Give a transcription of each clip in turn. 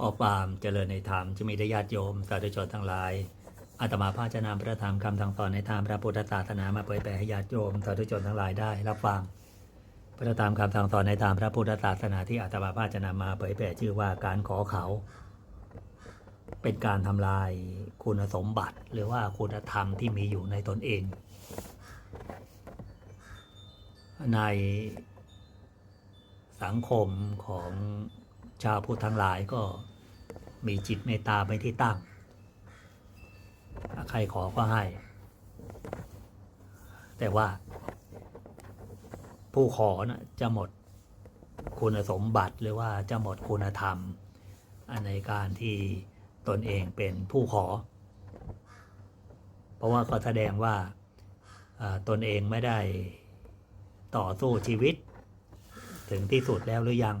ขอความเจริญในธรรมจะมีได้ญาติโยม สาธุชนทั้งหลายอาตมาภาพจะนำพระธรรมคำทางสอนในทางพระพุทธศาสนามาเผยแผ่ให้ญาติโยมสาธุชนทั้งหลายได้รับฟังพระธรรมคำทางสอนในทางพระพุทธศาสนาที่อาตมาภาพจะนำมาเผยแผ่ชื่อว่าการขอเขา เป็นการทำลายคุณสมบัติ หรือว่าคุณธรรมที่มีอยู่ในตนเอง ในสังคมของ ชาวพุทธทั้งหลายก็มีจิตเมตตาไปที่ตั้ง ใครขอก็ให้ แต่ว่า ผู้ขอนะจะหมดคุณสมบัติหรือว่าจะหมดคุณธรรม ในการที่ตนเองเป็นผู้ขอ เพราะว่าก็แสดงว่าอ่าตนเองไม่ได้ต่อสู้ชีวิต ถึงที่สุดแล้วหรือยัง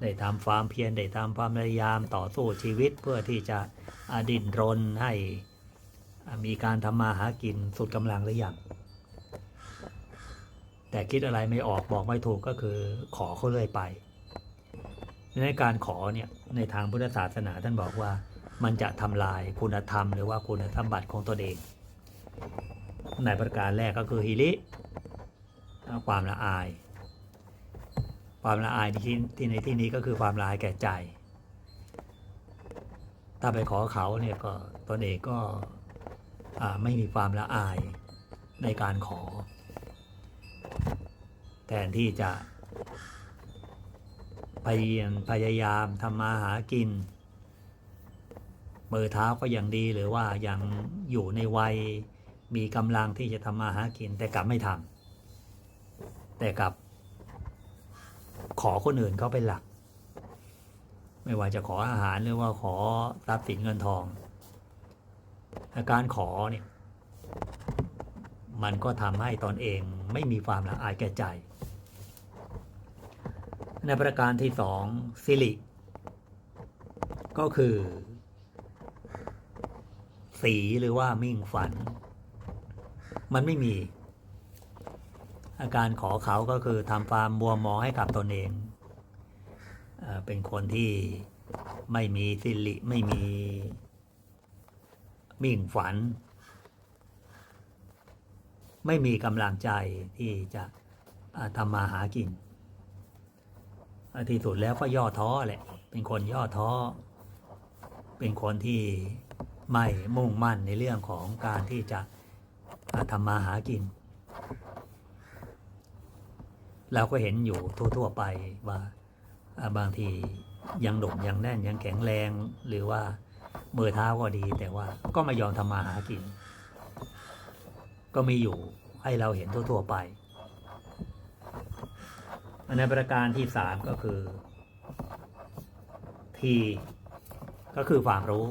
ได้ทำความเพียรได้ทำความพยายามต่อสู้ชีวิตเพื่อที่จะอดิ้นรนให้มีการทำมาหากินสุดกำลังหรือยังแต่คิดอะไรไม่ออกบอกไม่ถูกก็คือขอเขาเรื่อยไป ในการขอเนี่ยในทางพุทธศาสนาท่านบอกว่ามันจะทำลายคุณธรรมหรือว่าคุณสมบัติของตนเอง ในประการแรกก็คือฮิริความละอาย ความละอายที่ที่ในที่นี้ก็คือความละอายแก่ใจ ถ้าไปขอเขาเนี่ยก็ตนเองก็ไม่มีความละอายในการขอ แทนที่จะพยายามพยายามทำมาหากิน มือเท้าก็ยังดีหรือว่ายังอยู่ในวัยมีกำลังที่จะทำมาหากินแต่กลับไม่ทำแต่กลับ ขอคนอื่นเขาเป็นหลัก ไม่ว่าจะขออาหารหรือว่าขอทรัพย์สินเงินทองอาการขอเนี่ยมันก็ทำให้ตอนเองไม่มีความละอายแก่ใจ ในประการที่สองสิริก็คือ สีหรือว่ามิ่งฝัน มันไม่มี อาการขอเขาก็คือทำความมัวมองให้กับตนเอง เป็นคนที่ไม่มีสิริไม่มีมิ่งฝัน ไม่มีกำลังใจที่จะทำมาหากินที่สุดแล้วก็ย่อท้อแหละ เป็นคนย่อท้อ เป็นคนที่ไม่มุ่งมั่นในเรื่องของการที่จะทำมาหากิน เราก็เห็นอยู่ทั่ว ๆ ไปว่าอ่าบางทียังหนุ่มยังแน่นยังแข็งแรง หรือว่ามือเท้าก็ดี แต่ว่าก็ไม่ยอมทำมาหากิน ก็มีอยู่ให้เราเห็นทั่ว ๆ ไปในประการที่สามก็คือทีก็คือความรู้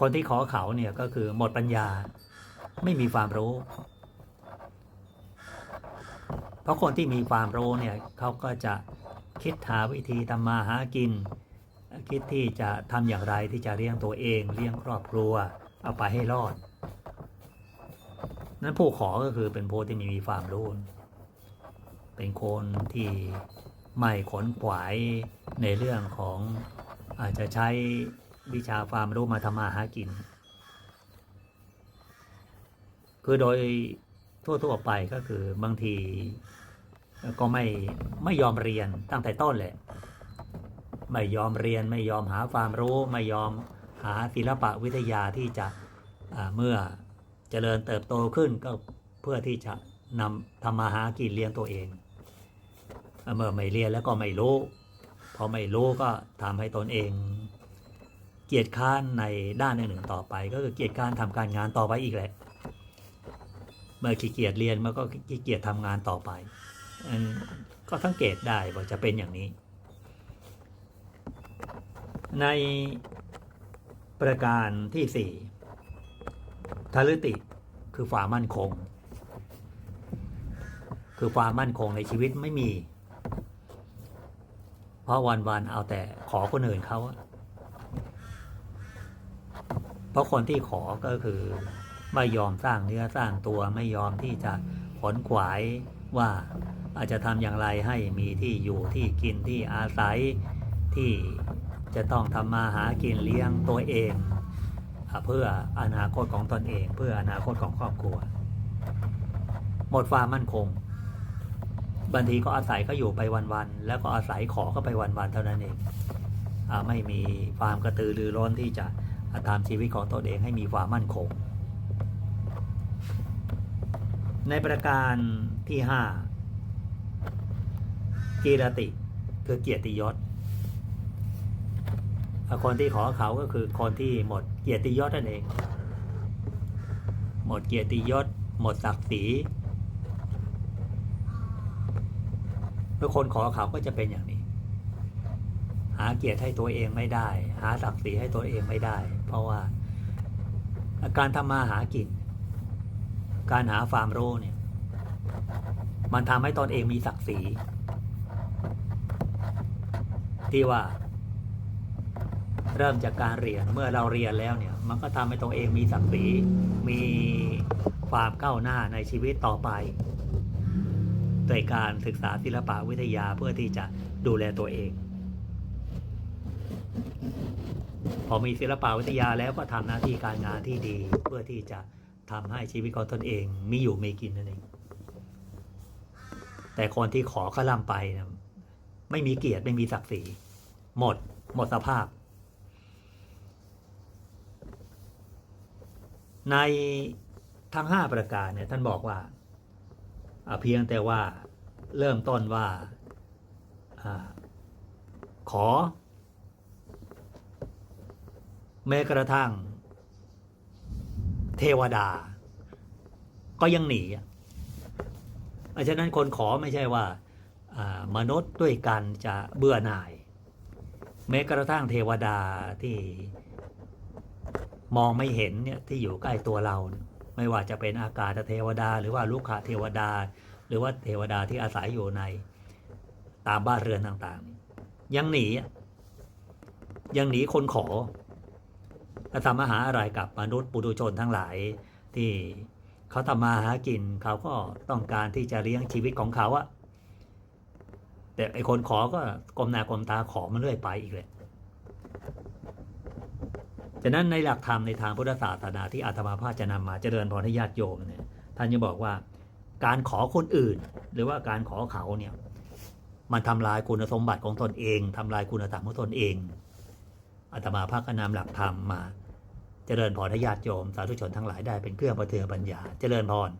คนที่ขอเขาเนี่ยก็คือหมดปัญญาไม่มีความรู้ เพราะคนที่มีความรู้เนี่ยเขาก็จะคิดหาวิธีทำมาหากิน คิดที่จะทำอย่างไรที่จะเลี้ยงตัวเอง เลี้ยงครอบครัว เอาไปให้รอด นั้นผู้ขอก็คือเป็นผู้ที่มีความรู้ เป็นคนที่ไม่ขนขวายในเรื่องของอาจจะใช้วิชาความรู้มาทำมาหากิน คือโดย ทั่วๆไปก็คือบางทีก็ไม่ไม่ยอมเรียนตั้งแต่ต้นแหละไม่ยอมเรียนไม่ยอมหาความรู้ไม่ยอมหาศิลปะวิทยาที่จะเมื่อเจริญเติบโตขึ้นก็เพื่อที่จะนำทำมาหากินเลี้ยงตัวเอง เมื่อไม่เรียนแล้วก็ไม่รู้ พอไม่รู้ก็ทำให้ตนเอง เกียจค้านในด้านหนึ่งๆต่อไป ก็คือเกียจค้านทำการงานต่อไปอีกแหละ เมื่อขี้เกียจเรียนมันก็ขี้เกียจทำงานต่อไปอันก็สังเกตได้ว่าจะเป็นอย่างนี้ ในประการที่สี่ทารติคือความมั่นคง คือความมั่นคงในชีวิตไม่มี เพราะวันๆเอาแต่ขอคนอื่นเขาเพราะคนที่ขอก็คือ ไม่ยอมสร้างเนื้อสร้างตัวไม่ยอมที่จะขนขวายว่าอาจจะทำอย่างไรให้มีที่อยู่ที่กินที่อาศัยที่จะต้องทำมาหากินเลี้ยงตัวเอง เพื่ออนาคตของตนเอง เพื่ออนาคตของครอบครัว หมดความมั่นคงบางทีก็อาศัยก็อยู่ไปวันๆแล้วก็อาศัยขอก็ไปวันๆเท่านั้นเองอไม่มีความกระตือรือร้นที่จะทำชีวิตของตนเองให้มีความมั่นคง ในประการที่ห้ากีรติ คือเกียรติยศ คนที่ขอเขาก็คือคนที่หมดเกียรติยศนั่นเอง หมดเกียรติยศ หมดศักดิ์ศรีเมื่อคนขอเขาก็จะเป็นอย่างนี้ หาเกียรติให้ตัวเองไม่ได้ หาศักดิ์ศรีให้ตัวเองไม่ได้ เพราะว่าการทำมาหากิน การหาฟาร์มโร่เนี่ย มันทำให้ตนเองมีศักดิ์ศรีที่ว่า เริ่มจากการเรียนเมื่อเราเรียนแล้วเนี่ย มันก็ทำให้ตัวเองมีศักดิ์ศรีมีความก้าวหน้าในชีวิตต่อไปโดยการศึกษาศิลปะวิทยาเพื่อที่จะดูแลตัวเอง พอมีศิลปะวิทยาแล้วก็ทำหน้าที่การงานที่ดีเพื่อที่จะ ทำให้ชีวิตของตนเองมีอยู่มีกินนั่นเอง แต่คนที่ขอข้าล่ำไปนะไม่มีเกียรติไม่มีศักดิ์ศรีหมด หมดสภาพ ในทั้งห้าประการเนี่ยท่านบอกว่าเพียงแต่ว่าเริ่มต้นว่าอาขอ แม้กระทั่ง เทวดา ก็ยังหนีอะเพราะฉะนั้นคนขอไม่ใช่ว่ามนุษย์ด้วยกันจะเบื่อหน่าย แม้กระทั่งเทวดาที่มองไม่เห็นเนี่ยที่อยู่ใกล้ตัวเรา ไม่ว่าจะเป็นอากาศเทวดา หรือว่าลูกขเทวดา หรือว่าเทวดาที่อาศัยอยู่ในตามบ้านเรือนต่างๆ ยังหนีอะยังหนีคนขอ แล้วทำมาหาอะไรกับมนุษย์ปุถุชนทั้งหลาย ที่เขาทำมาหากินเขาก็ต้องการที่จะเลี้ยงชีวิตของเขาอะแต่ไอคนขอก็กลมหน้ากลมตาขอมันเรื่อยไปอีกเลยฉะนั้นในหลักธรรมในทางพุทธศาสนาที่อาตมาภาพจะนำมาเจริญพรให้ญาติโยมเนี่ยท่านจะบอกว่าการขอคนอื่น หรือว่าการขอเขาเนี่ยมันทำลายคุณสมบัติของตนเองทำลายคุณธรรมของตนเอง อาตมาภาพก็นำหลักธรรมมา เจริญพรทญาติโยม สาธุชนทั้งหลายได้เป็นเครื่องประเทือปัญญา เจริญพร